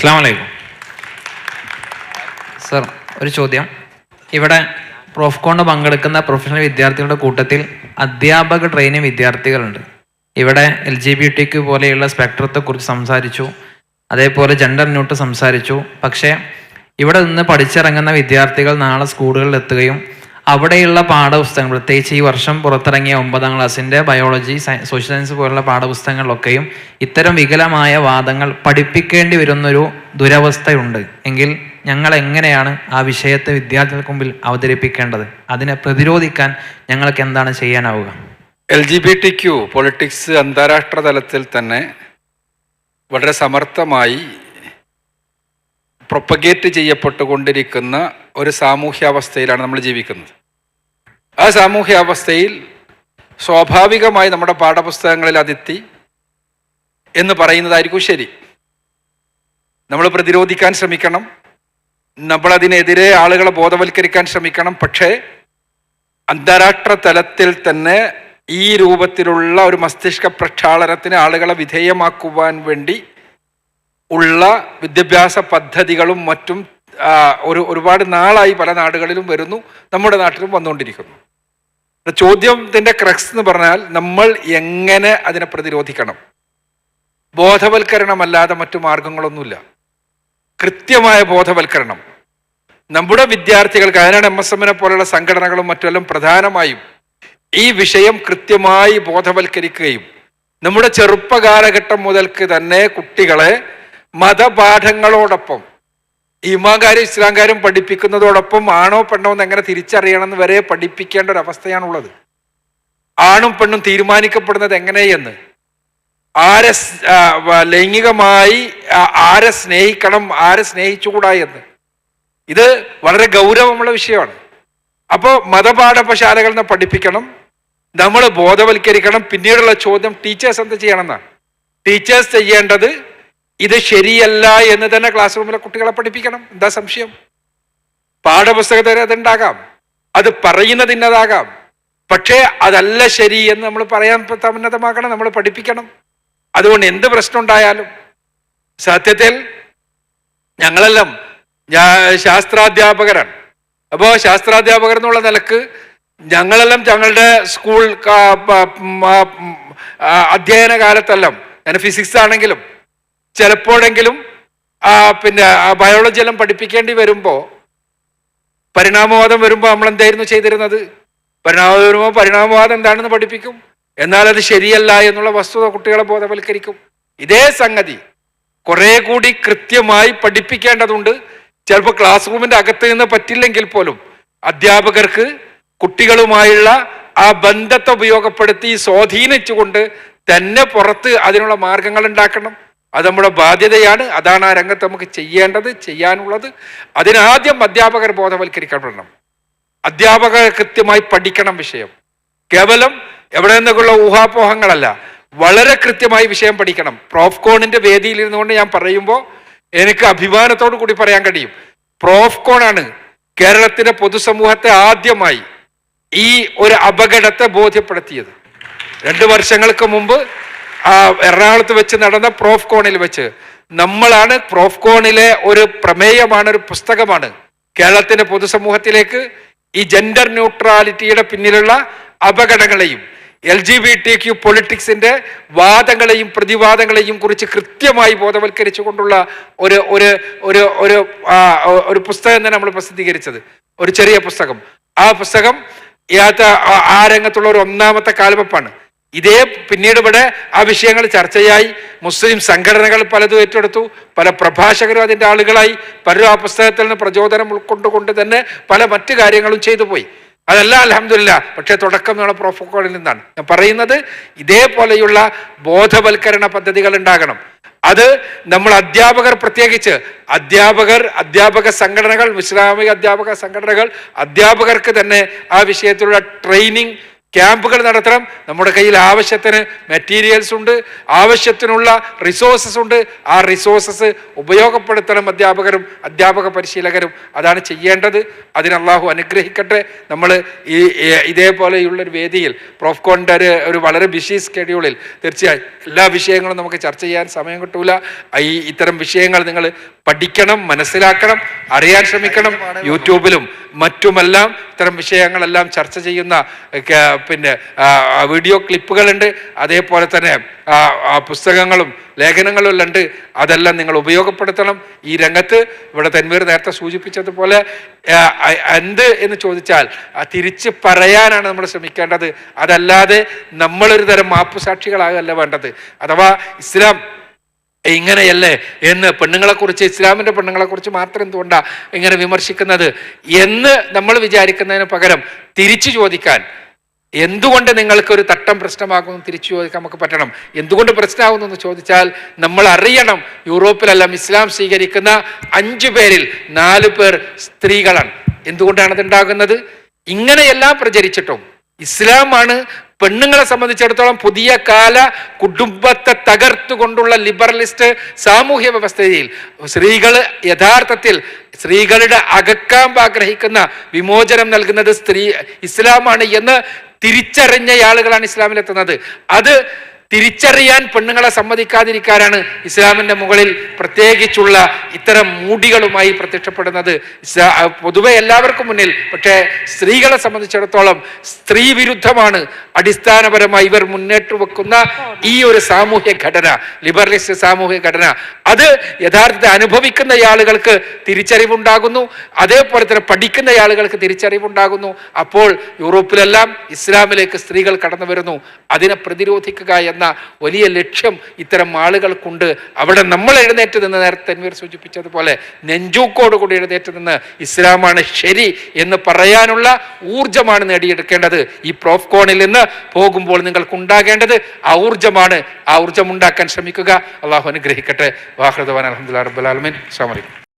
അസ്സാം വലൈക്കും സർ ഒരു ചോദ്യം. ഇവിടെ പ്രോഫ്കോണ് പങ്കെടുക്കുന്ന പ്രൊഫഷണൽ വിദ്യാർത്ഥികളുടെ കൂട്ടത്തിൽ അധ്യാപക ട്രെയിനിങ് വിദ്യാർത്ഥികളുണ്ട്. ഇവിടെ എൽ ജി ബി ടിക്ക് പോലെയുള്ള സ്പെക്ട്രത്തെക്കുറിച്ച് സംസാരിച്ചു. അതേപോലെ ജെൻഡർ ന്യൂട്ട് സംസാരിച്ചു. പക്ഷേ ഇവിടെ നിന്ന് പഠിച്ചിറങ്ങുന്ന വിദ്യാർത്ഥികൾ നാളെ സ്കൂളുകളിൽ എത്തുകയും അവിടെയുള്ള പാഠപുസ്തകങ്ങൾ പ്രത്യേകിച്ച് ഈ വർഷം പുറത്തിറങ്ങിയ ഒമ്പതാം ക്ലാസ്സിന്റെ ബയോളജി സോഷ്യൽ സയൻസ് പോലുള്ള പാഠപുസ്തകങ്ങളിലൊക്കെയും ഇത്തരം വികലമായ വാദങ്ങൾ പഠിപ്പിക്കേണ്ടി വരുന്നൊരു ദുരവസ്ഥയുണ്ട്. എങ്കിൽ ഞങ്ങൾ എങ്ങനെയാണ് ആ വിഷയത്തെ വിദ്യാർത്ഥികൾക്ക് മുമ്പിൽ അവതരിപ്പിക്കേണ്ടത്? അതിനെ പ്രതിരോധിക്കാൻ ഞങ്ങൾക്ക് എന്താണ് ചെയ്യാനാവുക? L G B T Q politics അന്താരാഷ്ട്ര തലത്തിൽ തന്നെ വളരെ സമർത്ഥമായി പ്രൊപ്പഗേറ്റ് ചെയ്യപ്പെട്ടുകൊണ്ടിരിക്കുന്ന ഒരു സാമൂഹ്യാവസ്ഥയിലാണ് നമ്മൾ ജീവിക്കുന്നത്. ആ സാമൂഹ്യാവസ്ഥയിൽ സ്വാഭാവികമായി നമ്മുടെ പാഠപുസ്തകങ്ങളിൽ അതെത്തി എന്ന് പറയുന്നതായിരിക്കും ശരി. നമ്മൾ പ്രതിരോധിക്കാൻ ശ്രമിക്കണം. നമ്മളതിനെതിരെ ആളുകളെ ബോധവൽക്കരിക്കാൻ ശ്രമിക്കണം. പക്ഷേ അന്താരാഷ്ട്ര തലത്തിൽ തന്നെ ഈ രൂപത്തിലുള്ള ഒരു മസ്തിഷ്ക പ്രക്ഷാളനത്തിന് ആളുകളെ വിധേയമാക്കുവാൻ വേണ്ടി ഉള്ള വിദ്യാഭ്യാസ പദ്ധതികളും മറ്റും ഒരു ഒരുപാട് നാളായി പല നാടുകളിലും വരുന്നു നമ്മുടെ നാട്ടിലും വന്നുകൊണ്ടിരിക്കുന്നു. ചോദ്യത്തിന്റെ ക്രക്സ് എന്ന് പറഞ്ഞാൽ നമ്മൾ എങ്ങനെ അതിനെ പ്രതിരോധിക്കണം? ബോധവൽക്കരണമല്ലാതെ മറ്റു മാർഗങ്ങളൊന്നുമില്ല. കൃത്യമായ ബോധവൽക്കരണം. നമ്മുടെ വിദ്യാർത്ഥികൾക്ക് അതിനാണ് എം എസ് എമ്മിനെ പോലുള്ള സംഘടനകളും മറ്റുമെല്ലാം പ്രധാനമായും ഈ വിഷയം കൃത്യമായി ബോധവൽക്കരിക്കുകയും നമ്മുടെ ചെറുപ്പകാലഘട്ടം മുതൽക്ക് തന്നെ കുട്ടികളെ മതപാഠങ്ങളോടൊപ്പം ഇമാകാരും ഇസ്ലാംകാരും പഠിപ്പിക്കുന്നതോടൊപ്പം ആണോ പെണ്ണോ എന്ന് എങ്ങനെ തിരിച്ചറിയണമെന്ന് വരെ പഠിപ്പിക്കേണ്ട ഒരു അവസ്ഥയാണുള്ളത്. ആണും പെണ്ണും തീരുമാനിക്കപ്പെടുന്നത് എങ്ങനെയെന്ന് ആരെ ലൈംഗികമായി ആരെ സ്നേഹിക്കണം ആരെ സ്നേഹിച്ചുകൂടാ എന്ന്. ഇത് വളരെ ഗൗരവമുള്ള വിഷയമാണ്. അപ്പോൾ മതപാഠപശാലകളിൽ നിന്ന് പഠിപ്പിക്കണം നമ്മൾ ബോധവൽക്കരിക്കണം പിന്നീടുള്ള ചോദ്യം ടീച്ചേഴ്സ് എന്ത് ചെയ്യണം എന്നാണ്. ടീച്ചേഴ്സ് ചെയ്യേണ്ടത് ഇത് ശരിയല്ല എന്ന് തന്നെ ക്ലാസ് റൂമിലെ കുട്ടികളെ പഠിപ്പിക്കണം. എന്താ സംശയം? പാഠപുസ്തകത്തിൽ അതുണ്ടാകാം. അത് പറയുന്നത് ഇന്നതാകാം. പക്ഷേ അതല്ല ശരി എന്ന് നമ്മൾ പറയാൻ ഉന്നതമാക്കണം നമ്മൾ പഠിപ്പിക്കണം. അതുകൊണ്ട് എന്ത് പ്രശ്നം ഉണ്ടായാലും. സത്യത്തിൽ ഞങ്ങളെല്ലാം ശാസ്ത്രാധ്യാപകരാണ്. അപ്പോൾ ശാസ്ത്രാധ്യാപകർ എന്നുള്ള നിലയ്ക്ക് ഞങ്ങളെല്ലാം ഞങ്ങളുടെ സ്കൂൾ അധ്യയന കാലത്തെല്ലാം ഞാൻ ഫിസിക്സ് ആണെങ്കിലും ചിലപ്പോഴെങ്കിലും പിന്നെ ബയോളജി എല്ലാം പഠിപ്പിക്കേണ്ടി വരുമ്പോൾ പരിണാമവാദം വരുമ്പോൾ നമ്മൾ എന്തായിരുന്നു ചെയ്തിരുന്നത്? പരിണാമം വരുമ്പോൾ പരിണാമവാദം എന്താണെന്ന് പഠിപ്പിക്കും. എന്നാൽ അത് ശരിയല്ല എന്നുള്ള വസ്തുത കുട്ടികളെ ബോധവൽക്കരിക്കും. ഇതേ സംഗതി കുറെ കൂടി കൃത്യമായി പഠിപ്പിക്കേണ്ടതുണ്ട്. ചിലപ്പോൾ ക്ലാസ് റൂമിന്റെ അകത്ത് നിന്ന് പറ്റില്ലെങ്കിൽ പോലും അധ്യാപകർക്ക് കുട്ടികളുമായുള്ള ആ ബന്ധത്തെ ഉപയോഗപ്പെടുത്തി സ്വാധീനിച്ചുകൊണ്ട് തന്നെ പുറത്ത് അതിനുള്ള മാർഗങ്ങൾ ഉണ്ടാക്കണം. അത് നമ്മുടെ ബാധ്യതയാണ്. അതാണ് ആ രംഗത്ത് നമുക്ക് ചെയ്യേണ്ടത് ചെയ്യാനുള്ളത്. അതിനാദ്യം അധ്യാപകർ ബോധവൽക്കരിക്കപ്പെടണം. അധ്യാപകർ കൃത്യമായി പഠിക്കണം വിഷയം. കേവലം എവിടെ നിന്നൊക്കെയുള്ള ഊഹാപോഹങ്ങളല്ല വളരെ കൃത്യമായി വിഷയം പഠിക്കണം. പ്രോഫ്കോണിന്റെ വേദിയിൽ ഇരുന്നുകൊണ്ട് ഞാൻ പറയുമ്പോൾ എനിക്ക് അഭിമാനത്തോടു കൂടി പറയാൻ കഴിയും. പ്രോഫ്കോൺ ആണ് കേരളത്തിന്റെ പൊതുസമൂഹത്തെ ആദ്യമായി ഈ ഒരു അപകടത്തെ ബോധ്യപ്പെടുത്തിയത്. രണ്ട് വർഷങ്ങൾക്ക് മുമ്പ് ആ എറണാകുളത്ത് വെച്ച് നടന്ന പ്രോഫ്കോണിൽ വെച്ച്. നമ്മളാണ് പ്രോഫ്കോണിലെ ഒരു പ്രമേയമാണ് ഒരു പുസ്തകമാണ്. കേരളത്തിന്റെ പൊതുസമൂഹത്തിലേക്ക് ഈ ജെൻഡർ ന്യൂട്രാലിറ്റിയുടെ പിന്നിലുള്ള അപകടങ്ങളെയും L G B T Q പൊളിറ്റിക്സിന്റെ വാദങ്ങളെയും പ്രതിവാദങ്ങളെയും കുറിച്ച് കൃത്യമായി ബോധവൽക്കരിച്ചു കൊണ്ടുള്ള ഒരു ഒരു ഒരു ഒരു ഒരു പുസ്തകം തന്നെ നമ്മൾ പ്രസിദ്ധീകരിച്ചത്. ഒരു ചെറിയ പുസ്തകം. ആ പുസ്തകം ആ രംഗത്തുള്ള ഒരു ഒന്നാമത്തെ കാൽവെപ്പാണ്. ഇതേ പിന്നീട് ഇവിടെ ആ വിഷയങ്ങൾ ചർച്ചയായി. മുസ്ലിം സംഘടനകൾ പലതും ഏറ്റെടുത്തു. പല പ്രഭാഷകരും അതിന്റെ ആളുകളായി. പലരും ആ പുസ്തകത്തിൽ നിന്ന് പ്രചോദനം ഉൾക്കൊണ്ടുകൊണ്ട് തന്നെ പല മറ്റു കാര്യങ്ങളും ചെയ്തു പോയി. അതല്ല അലഹമില്ല പക്ഷേ തുടക്കം നമ്മുടെ പ്രോഫോക്കോളിൽ നിന്നാണ്. ഞാൻ പറയുന്നത് ഇതേപോലെയുള്ള ബോധവൽക്കരണ പദ്ധതികൾ ഉണ്ടാകണം. അത് നമ്മൾ അധ്യാപകർ പ്രത്യേകിച്ച് അധ്യാപകർ അധ്യാപക സംഘടനകൾ ഇസ്ലാമിക അധ്യാപക സംഘടനകൾ അധ്യാപകർക്ക് തന്നെ ആ വിഷയത്തിലുള്ള ട്രെയിനിങ് ക്യാമ്പുകൾ നടത്തണം. നമ്മുടെ കയ്യിൽ ആവശ്യത്തിന് മെറ്റീരിയൽസ് ഉണ്ട്. ആവശ്യത്തിനുള്ള റിസോഴ്സസ് ഉണ്ട്. ആ റിസോഴ്സസ് ഉപയോഗപ്പെടുത്തണം അധ്യാപകരും അധ്യാപക പരിശീലകരും. അതാണ് ചെയ്യേണ്ടത്. അതിന് അള്ളാഹു അനുഗ്രഹിക്കട്ടെ. നമ്മൾ ഈ ഇതേപോലെയുള്ളൊരു വേദിയിൽ പ്രോഫ്കോണിന്റെ ഒരു ഒരു വളരെ ബിസി സ്കെഡ്യൂളിൽ തീർച്ചയായും എല്ലാ വിഷയങ്ങളും നമുക്ക് ചർച്ച ചെയ്യാൻ സമയം കിട്ടൂല. ഈ ഇത്തരം വിഷയങ്ങൾ നിങ്ങൾ പഠിക്കണം മനസ്സിലാക്കണം അറിയാൻ ശ്രമിക്കണം. യൂട്യൂബിലും മറ്റുമെല്ലാം ഇത്തരം വിഷയങ്ങളെല്ലാം ചർച്ച ചെയ്യുന്ന പിന്നെ വീഡിയോ ക്ലിപ്പുകളുണ്ട്. അതേപോലെ തന്നെ പുസ്തകങ്ങളും ലേഖനങ്ങളും ഉണ്ട്. അതെല്ലാം നിങ്ങൾ ഉപയോഗപ്പെടുത്തണം. ഈ രംഗത്ത് ഇവിടെ തെന്മീർ നേരത്തെ സൂചിപ്പിച്ചതുപോലെ എന്ത് എന്ന് ചോദിച്ചാൽ തിരിച്ച് പറയാനാണ് നമ്മൾ ശ്രമിക്കേണ്ടത്. അതല്ലാതെ നമ്മളൊരു തരം മാപ്പുസാക്ഷികളാകല്ല വേണ്ടത്. അഥവാ ഇസ്ലാം ഇങ്ങനെയല്ലേ എന്ന് പെണ്ണുങ്ങളെ കുറിച്ച് ഇസ്ലാമിന്റെ പെണ്ണുങ്ങളെ കുറിച്ച് മാത്രം എന്തുകൊണ്ടാ ഇങ്ങനെ വിമർശിക്കുന്നത്? എന്ന് നമ്മൾ വിചാരിക്കുന്നതിന് പകരം തിരിച്ചു ചോദിക്കാൻ. എന്തുകൊണ്ട് നിങ്ങൾക്ക് ഒരു തട്ടം പ്രശ്നമാകുമെന്ന് തിരിച്ചു ചോദിക്കാൻ നമുക്ക് പറ്റണം? എന്തുകൊണ്ട് പ്രശ്നമാകുന്നു എന്ന് ചോദിച്ചാൽ നമ്മൾ അറിയണം യൂറോപ്പിലെല്ലാം ഇസ്ലാം സ്വീകരിക്കുന്ന അഞ്ചു പേരിൽ നാല് പേർ സ്ത്രീകളാണ്. എന്തുകൊണ്ടാണ് അതുണ്ടാകുന്നത്? ഇങ്ങനെയെല്ലാം പ്രചരിച്ചിട്ടും ഇസ്ലാമാണ് പെണ്ണുങ്ങളെ സംബന്ധിച്ചിടത്തോളം പുതിയ കാല കുടുംബത്തെ തകർത്തുകൊണ്ടുള്ള ലിബറലിസ്റ്റ് സാമൂഹ്യ വ്യവസ്ഥയിൽ സ്ത്രീകൾ യഥാർത്ഥത്തിൽ സ്ത്രീകളുടെ അകക്കാമ്പ് ആഗ്രഹിക്കുന്ന വിമോചനം നൽകുന്നത് സ്ത്രീ ഇസ്ലാമാണ് എന്ന് തിരിച്ചറിഞ്ഞ ആളുകളാണ് ഇസ്ലാമിലെത്തുന്നത്. അത് തിരിച്ചറിയാൻ പെണ്ണുങ്ങളെ സമ്മതിക്കാതിരിക്കാനാണ് ഇസ്ലാമിന്റെ മുകളിൽ പ്രത്യേകിച്ചുള്ള ഇത്തരം മൂടികളുമായി പ്രത്യക്ഷപ്പെടുന്നത്. പൊതുവെ എല്ലാവർക്കും മുന്നിൽ. പക്ഷേ സ്ത്രീകളെ സംബന്ധിച്ചിടത്തോളം സ്ത്രീ വിരുദ്ധമാണ്. അടിസ്ഥാനപരമായി ഇവർ മുന്നേറ്റ് വെക്കുന്ന ഈ ഒരു സാമൂഹ്യ ഘടന ലിബറലിസ്റ്റ് സാമൂഹ്യ ഘടന. അത് യഥാർത്ഥത്തിൽ അനുഭവിക്കുന്ന ആളുകൾക്ക് തിരിച്ചറിവുണ്ടാകുന്നു. അതേപോലെ തന്നെ പഠിക്കുന്ന ആളുകൾക്ക് തിരിച്ചറിവുണ്ടാകുന്നു. അപ്പോൾ യൂറോപ്പിലെല്ലാം ഇസ്ലാമിലേക്ക് സ്ത്രീകൾ കടന്നു വരുന്നു. അതിനെ പ്രതിരോധിക്കുക എന്ന വലിയ ലക്ഷ്യം ഇത്തരം ആളുകൾക്കുണ്ട്. അവിടെ നമ്മൾ എഴുന്നേറ്റ് നിന്ന് നേരത്തെ തൻവീർ സൂചിപ്പിച്ചതുപോലെ നെഞ്ചൂക്കോട് കൂടി എഴുന്നേറ്റ് നിന്ന് ഇസ്ലാമാണ് ശരി എന്ന് പറയാനുള്ള ഊർജമാണ് നേടിയെടുക്കേണ്ടത്. ഈ പ്രോഫ്കോണിൽ നിന്ന് പോകുമ്പോൾ നിങ്ങൾക്ക് ഉണ്ടാകേണ്ടത് ആ ഊർജമാണ് ആ ഊർജം ഉണ്ടാക്കാൻ ശ്രമിക്കുക. അള്ളാഹു അനുഗ്രഹിക്കട്ടെ. വാഹൃദവാൻ അലഹമുല്ലാ റബ്ബുലാലമീൻ അസ്സാം വലൈക്കും